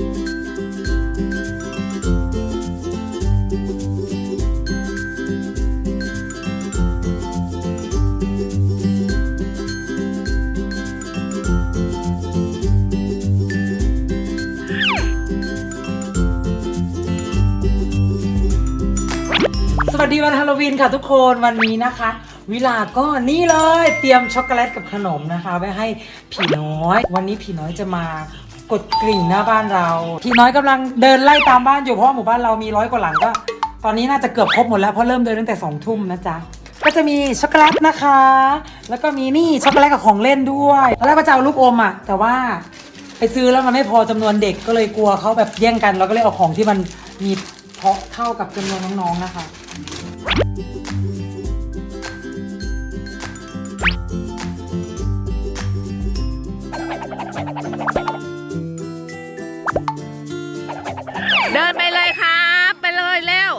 สวัสดีวันฮาโลวีนค่ะทุกคนวันนี้นะคะ วิลาก็นี่เลยเตรียมช็อกโกแลตกับขนมนะคะไว้ให้ผีน้อย วันนี้ผีน้อยจะมา กดกริ่งหน้าบ้านเราผีน้อยกำลังเดินไล่ตามบ้านอยู่เพราะว่าหมู่บ้านเรามีร้อยกว่าหลังก็ ตอนนี้น่าจะเกือบครบหมดแล้วเพราะเริ่มเดินตั้งแต่สองทุ่มนะจ๊ะก็จะมีช็อกโกแลตนะคะ แล้วก็มีนี่ช็อกโกแลตกับของเล่นด้วยตอนแรกก็จะเอาลูกอมอะ แต่ว่าไปซื้อแล้วมันไม่พอจำนวนเด็กก็เลยกลัวเขาแบบแย่งกัน เราก็เลยเอาของที่มันมีเพาะเท่ากับจำนวนน้องๆนะคะ ดินไปเลยครับ ไปเลยเร็ว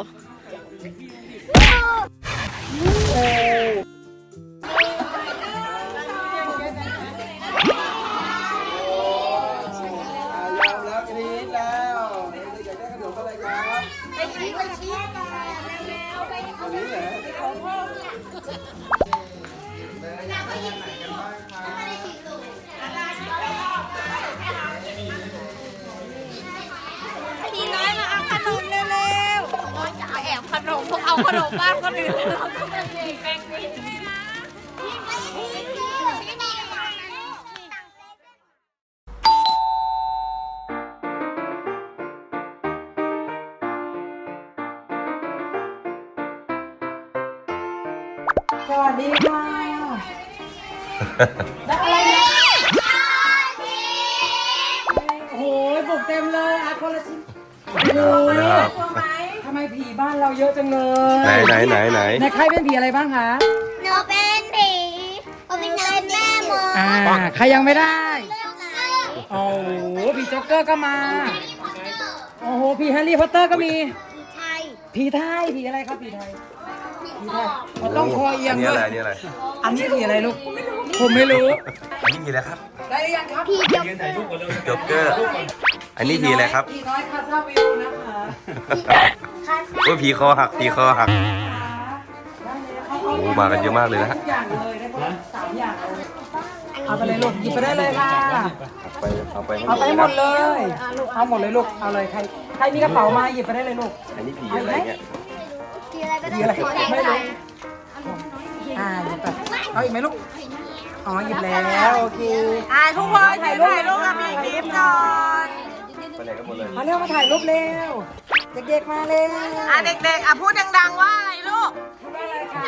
แล้วกรี๊ดแล้วอยากได้ขนมอะไรครับไปชี้ไปชี้อันนี้เหรอพี่ เอาขนมบ้านคนอื่นเราก็เป็นแบ่งกินด้วยนะสวัสดีค่ะ ได้อะไรเนี่ยโอ้โหบุกเต็มเลยอะคนละชิ้นโอ้โหทำไม ผีบ้านเราเยอะจังเลย ไหนไหนไหนไหนในใครเป็นผีอะไรบ้างคะหนูเป็นผีผมเป็นแม่มดอ่าใครยังไม่ได้เรื่องอะไรโอ้โหผีจ็อกเกอร์ก็มาโอ้โหผีแฮร์รี่พอตเตอร์ก็มีผีไทยผีไทยผีอะไรครับผีไทยผีไทยมันต้องคอเอียอังนนี้ด้อะวยไรอันนี้อะไรอันนี้ผีอะไรลูกผมไม่รู้อันนี้ผีอะไรครับได้หรือยังครับผีจบจ็อกเกอร์อันนี้ผีอะไรครับผีน้อยคาซาวิวนะคะ โอ้ยผีคอหักผีคอหักได้เลยเอาเอาโอ้มากันเยอะมากเลยนะฮะ ทุกอย่างเลยได้คนละสามอย่างเลยเอาไปเลยลูกหยิบไปได้เลยค่ะ ไปเอาไปให้เอาไปให้หมดเลยเอาลูกเอาหมดเลยลูก เอาเลยใครใครมีกระเป๋ามาหยิบไปได้เลยลูก อันนี้ผีอะไรเนี่ยผีอะไรก็ได้ผีอะไรขอได้ไม่ไหมรู้ อ่าหยิบไปเอาอีกไหมลูก อ๋อหยิบแล้วโอเค อ่าทุกคนถ่ายรูปถ่ายรูปกับพี่คลิปหน่อยไปไหนกันหมดเลย มาเร็วมาถ่ายรูปเร็ว เด็กๆมาเร็วอ่าเด็กๆอะพูดดัง ๆ ว่าอะไรลูกพูดว่าอะไรคะ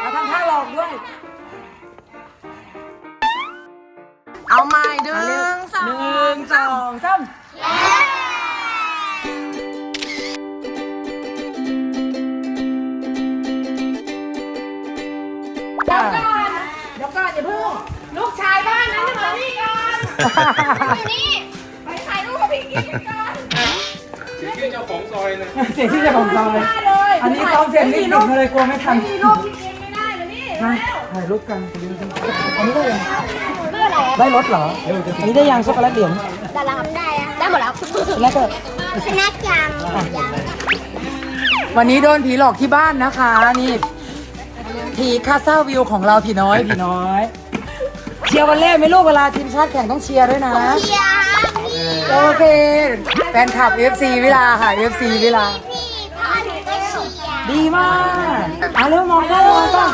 เอาทำท่าหลอกด้วย เอาใหม่หนึ่เอาเร็วงสอหนึ่งงสองสามเดี๋ยวก่อนอย่าเพิ่งลูกชายบ้านนั้นจะมานี่ก่อนนี่ไปถ่ายรูปกับพี่กิ๊กก่อน เสียงที่เจะของซอยอันนี้ซ้อมเสียงนิดหนึ่งเลยกลัวไม่ทันมีรูปพี่กิ๊กไม่ได้เลยนี่มาถ่ายรูปกันอันนี้ได้ยังเรื่องอะไรอะได้รถเหรออันนี้ได้ยังช็อกโกแลตเหลืองได้แล้วครับได้แล้วได้หมดแล้วแล้วก็สแน็คยังยังวันนี้โดนผีหลอกที่บ้านนะคะนี่ผีคาซาวิวของเราผีน้อยผีน้อย เชียร์วันแรกไหม่ลูกเวลาทีมชาติแข่งต้องเชียร์ด้วยนะเชียร์ โอเค แฟนคลับ FC วิลาค่ะ FC วิลา พี่พ่อหนูก็เชียร์ดีมากอะเร็วมองกล้องมองกล้อง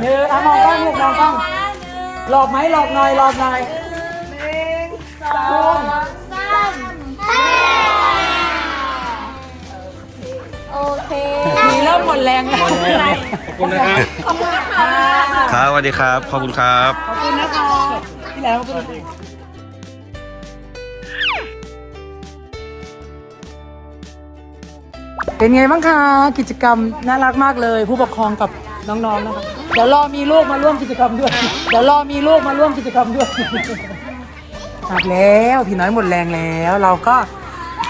เดี๋ยวอะมองกล้องลูกมองกล้องหลอกไหมหลอกหน่อยหลอกหน่อยสองสามห้าโอเคผีเริ่มหมดแรงแล้วขอบคุณนะครับ ขอบคุณนะคะครับสวัสดีครับ ขอบคุณครับ ขอบคุณนะคะพี่แล้วคุณ เป็นไงบ้างคะกิจกรรมน่ารักมากเลย ผู้ปกครองกับน้องๆนะคะเดี๋ยวรอมีลูกมาร่วมกิจกรรมด้วยเดี๋ยวรอมีลูกมาร่วมกิจกรรมด้วยหนักแล้วพี่น้อยหมดแรงแล้ว เราก็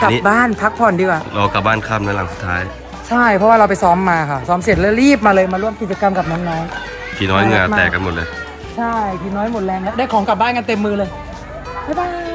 กลับนี่บ้านพักผ่อนดีกว่ารอกลับบ้านค่ำในหลังสุดท้าย ใช่เพราะว่าเราไปซ้อมมาค่ะซ้อมเสร็จแล้วรีบมาเลยมาร่วมกิจกรรมกับน้องผีน้อยเหงื่อแตกกันหมดเลยๆใช่พี่น้อยหมดแรงแล้วได้ของกลับบ้านกันเต็มมือเลยบ๊ายบาย